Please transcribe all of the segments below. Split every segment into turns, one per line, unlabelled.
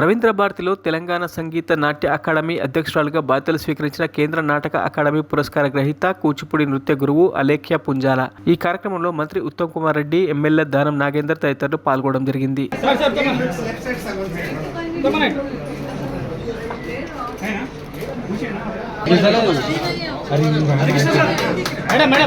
రవీంద్ర భారతిలో తెలంగాణ సంగీత నాట్య అకాడమీ అధ్యక్షురాలుగా బాధ్యతలు స్వీకరించిన కేంద్ర నాటక అకాడమీ పురస్కార గ్రహీత కూచిపూడి నృత్య గురువు అలేఖ్య పుంజాల. ఈ కార్యక్రమంలో మంత్రి ఉత్తమ్ కుమార్ రెడ్డి ఎమ్మెల్యే దానం నాగేందర్ తదితరులు పాల్గొనడం జరిగింది.
కెమెరా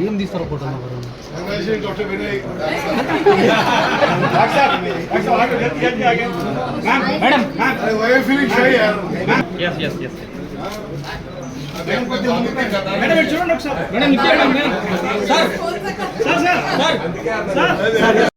ఏం తీస్తారు photo
Congratulations, Dr. Vinay.
Madam
Why are you feeling shy, yaar?
Yes yes yes
madam కొంచెం ముందుకు రండి.
మేడం ఇటు చూడండి ఒకసారి madam look madam madam sir sir sir sir sir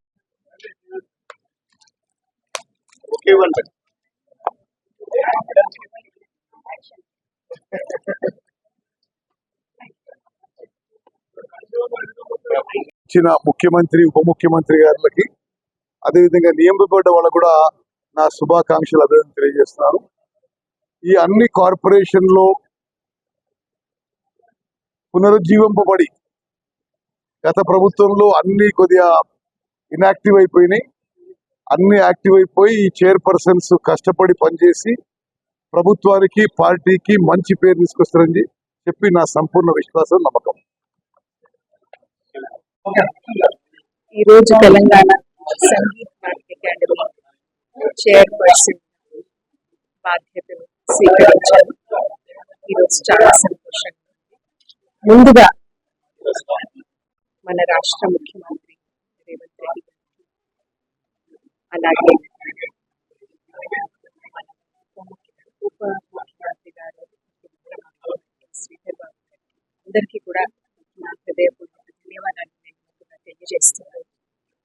ఇచ్చిన ముఖ్యమంత్రి ఉప ముఖ్యమంత్రి గారికి అదేవిధంగా నియమింపబడ్డ వాళ్ళకు కూడా నా శుభాకాంక్షలు అదే తెలియజేస్తున్నాను. ఈ అన్ని కార్పొరేషన్లో పునరుజ్జీవింపబడి గత ప్రభుత్వంలో అన్ని కొద్దిగా ఇనాక్టివ్ అయిపోయినాయి. అన్ని యాక్టివ్ అయిపోయి ఈ చైర్పర్సన్స్ కష్టపడి పనిచేసి ప్రభుత్వానికి పార్టీకి మంచి పేరు తీసుకొస్తారని చెప్పి నా సంపూర్ణ విశ్వాసం నమ్మకం.
ఈ రోజు తెలంగాణ సంగీత నాట్య అకాడమీ చైర్పర్సన్ బాధ్యతలు స్వీకరించాను ఈరోజు చాలా సంతోషంగా ఉంది. ముందుగా మన రాష్ట్ర ముఖ్యమంత్రి రేవంత్ రెడ్డి అలాగే మన ఉప ముఖ్య- ఉప ముఖ్యమంత్రి గారు శ్రీధర్ బాబు గారికి అందరికీ కూడా నా హృదయపూర్వక ధన్యవాదాలు నేను ముందుగా తెలియజేస్తున్నాను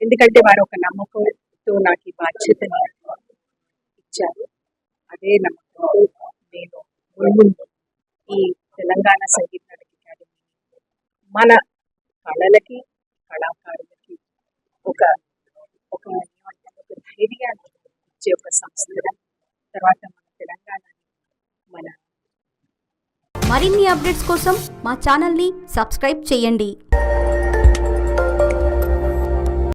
ఎందుకంటే వారు ఒక నమ్మకంతో నాకు ఈ బాధ్యతను ఇచ్చారు. అదే నమ్మకంతో నేను ముందు ఈ తెలంగాణ సంగీత నాటక అకాడమీ మన కళలకి కళాకారులకి ఒక ఒక ఒక ధైర్యాన్ని ఇచ్చే ఒక సంస్థ. తర్వాత మన తెలంగాణ మన
మరిన్ని అప్డేట్స్ కోసం మా ఛానల్ని సబ్స్క్రైబ్ చేయండి.